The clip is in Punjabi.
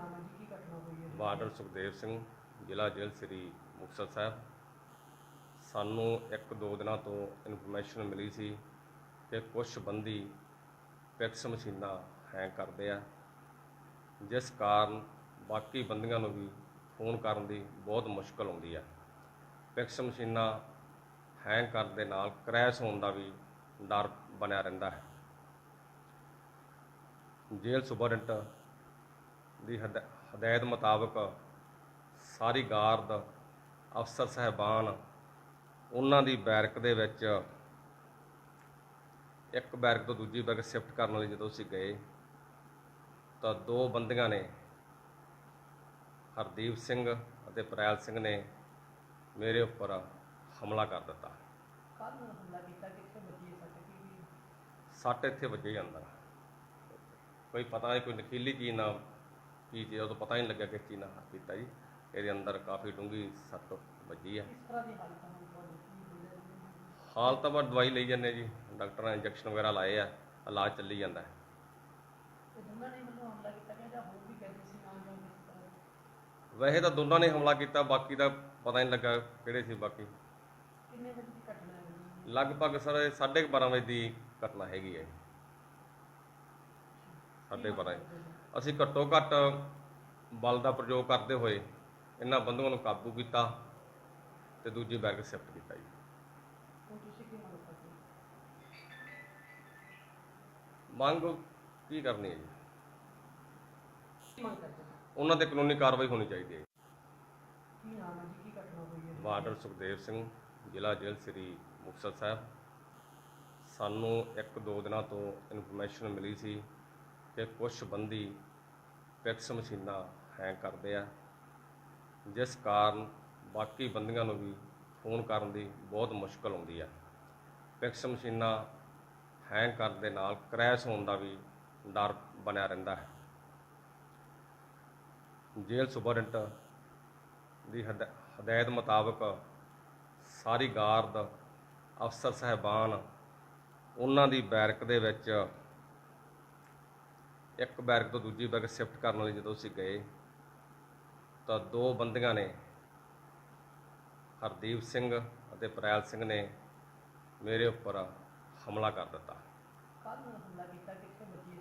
ਨਾਮ ਹੈ ਜੀ ਕੀ ਘਟਨਾ ਹੋਈ ਹੈ? ਜੀ? ਸੁਖਦੇਵ ਸਿੰਘ, ਜ਼ਿਲ੍ਹਾ ਜੇਲ੍ਹ ਸ੍ਰੀ ਮੁਕਤਸਰ ਸਾਹਿਬ। ਸਾਨੂੰ ਇੱਕ ਦੋ ਦਿਨਾਂ ਤੋਂ ਇਨਫੋਰਮੇਸ਼ਨ ਮਿਲੀ ਸੀ ਕਿ ਕੁਝ ਬੰਦੀ ਪੈਕਸ ਮਸ਼ੀਨਾਂ ਹੈਂਗ ਕਰਦੇ ਆ, ਜਿਸ ਕਾਰਨ ਬਾਕੀ ਬੰਦੀਆਂ ਨੂੰ ਵੀ ਫੋਨ ਕਰਨ ਦੀ ਬਹੁਤ ਮੁਸ਼ਕਲ ਆਉਂਦੀ ਆ। ਪੈਕਸ ਮਸ਼ੀਨਾਂ ਹੈਂਗ ਕਰਨ ਦੇ ਨਾਲ ਕ੍ਰੈਸ਼ ਹੋਣ ਦਾ ਵੀ ਡਰ ਬਣਿਆ ਰਹਿੰਦਾ ਹੈ। ਜੇਲ੍ਹ ਸੁਪਰਡੈਂਟ ਦੀ ਹਦ- ਹਦਾਇਤ ਮੁਤਾਬਕ ਸਾਰੀ ਗਾਰਡ ਅਫਸਰ ਸਹਿਬਾਨ ਉਹਨਾਂ ਦੀ ਬੈਰਕ ਦੇ ਵਿੱਚ ਇੱਕ ਬੈਰਕ ਤੋਂ ਦੂਜੀ ਬੈਰਕ ਸ਼ਿਫਟ ਕਰਨ ਲਈ ਜਦੋਂ ਅਸੀਂ ਗਏ ਤਾਂ ਦੋ ਬੰਦੀਆਂ ਨੇ ਹਰਦੀਪ ਸਿੰਘ ਅਤੇ ਪ੍ਰੈਲ ਸਿੰਘ ਨੇ ਮੇਰੇ ਉੱਪਰ ਹਮਲਾ ਕਰ ਦਿੱਤਾ। ਕਾਹਦੇ ਨਾਲ ਹਮਲਾ ਕੀਤਾ ਕਿੱਥੇ ਵੱਜੀ ਹੈ ਸੱਟ? ਕੀ ਵੀ ਸੱਟ ਇੱਥੇ ਵੱਜੇ ਜਾਂਦਾ ਕੋਈ ਪਤਾ ਨਹੀਂ ਕੋਈ ਨਖੀਲੀ ਚੀਜ਼ ਨਾਲ ਕੀ ਚੀਜ਼ ਉਹ ਪਤਾ ਹੀ ਨਹੀਂ ਲੱਗਿਆ ਕਿਸ ਚੀਜ਼ ਨਾਲ ਕੀਤਾ ਜੀ ਇਹਦੇ ਅੰਦਰ ਕਾਫੀ ਡੂੰਗੀ ਸੱਟ ਵੱਜੀ ਜੀ? ਹਾਲ ਤਾਂ ਬਸ ਦਵਾਈ ਲਈ ਜਾਂਦੇ ਜੀ ਡਾਕਟਰਾਂ ਨੇ ਇੰਜੈਕਸ਼ਨ ਵਗੈਰਾ ਲਾਏ ਆ ਇਲਾਜ ਚੱਲੀ ਜਾਂਦਾ ਹੈ। ਵੈਸੇ ਤਾਂ ਦੋਨਾਂ ਨੇ ਹਮਲਾ ਕੀਤਾ ਬਾਕੀ ਦਾ ਪਤਾ ਨਹੀਂ ਲੱਗਾ ਕਿਹੜੇ ਸੀ ਬਾਕੀ। ਕਿੰਨੇ ਵਜੇ ਦੀ ਘਟਨਾ ਹੈ? ਜੀ? ਲਗਭਗ ਸਰ 12:30 ਵਜੇ ਦੀ ਘਟਨਾ ਹੈਗੀ ਹੈ ਸਾਢੇ ਬਾਰਾਂ ਅਸੀਂ ਘੱਟੋ ਘੱਟ ਬਲ ਦਾ ਪ੍ਰਯੋਗ ਕਰਦੇ ਹੋਏ ਇਹਨਾਂ ਬੰਦੂਆਂ ਨੂੰ ਕਾਬੂ ਕੀਤਾ ਤੇ ਦੂਜੀ ਬੈਰਕ ਸ਼ਿਫਟ ਕੀਤਾ ਜੀ ਮੰਗ ਹੋ? ਕੀ ਕਰਨੀ ਹੈ ਜੀ ਹੋ? ਉਹਨਾਂ ਤੇ ਕਾਨੂੰਨੀ ਕਾਰਵਾਈ ਹੋਣੀ ਚਾਹੀਦੀ ਹੈ ਕੀ ਨਾਮ ਹੈ ਜੀ ਕੀ ਘਟਨਾ ਹੋਈ ਹੈ ਜੀ? ਬਾਰਡਰ ਸੁਖਦੇਵ ਸਿੰਘ ਜ਼ਿਲ੍ਹਾ ਜੇਲ੍ਹ ਸ੍ਰੀ ਮੁਕਤਸਰ ਸਾਹਿਬ ਸਾਨੂੰ ਇੱਕ ਦੋ ਦਿਨਾਂ ਤੋਂ ਇਨਫੋਰਮੇਸ਼ਨ ਮਿਲੀ ਸੀ ਕਿ ਕੁਝ ਬੰਦੀ ਪੈਕਸ ਮਸ਼ੀਨਾਂ ਹੈਂਗ ਕਰਦੇ ਆ। ਜਿਸ ਕਾਰਨ ਬਾਕੀ ਬੰਦੀਆਂ ਨੂੰ ਵੀ ਫੋਨ ਕਰਨ ਦੀ ਬਹੁਤ ਮੁਸ਼ਕਲ ਆਉਂਦੀ ਆ। ਪੈਕਸ ਮਸ਼ੀਨਾਂ ਹੈਂਗ ਕਰਨ ਦੇ ਨਾਲ ਕ੍ਰੈਸ਼ ਹੋਣ ਦਾ ਵੀ ਡਰ ਬਣਿਆ ਰਹਿੰਦਾ ਹੈ। ਜੇਲ੍ਹ ਸੁਪਰਡੈਂਟ ਦੀ ਹਦ- ਹਦਾਇਤ ਮੁਤਾਬਕ ਸਾਰੀ ਗਾਰਦ ਅਫਸਰ, ਸਹਿਬਾਨ ਉਹਨਾਂ ਦੀ ਬੈਰਕ ਦੇ ਵਿੱਚ ਇੱਕ ਬੈਰਕ ਤੋਂ ਦੂਜੀ ਬੈਰਕ ਸ਼ਿਫਟ ਕਰਨ ਲਈ ਜਦੋਂ ਅਸੀਂ ਗਏ, ਤਾਂ ਦੋ ਬੰਦਿਆਂ ਨੇ, ਹਰਦੀਪ ਸਿੰਘ ਅਤੇ ਪ੍ਰੈਲ ਸਿੰਘ ਨੇ ਮੇਰੇ ਉੱਪਰ ਹਮਲਾ ਕਰ ਦਿੱਤਾ। ਕਾਹਦੇ ਹਮਲਾ ਕੀਤਾ? ਕਿੱਥੇ ਵੱਜੀ?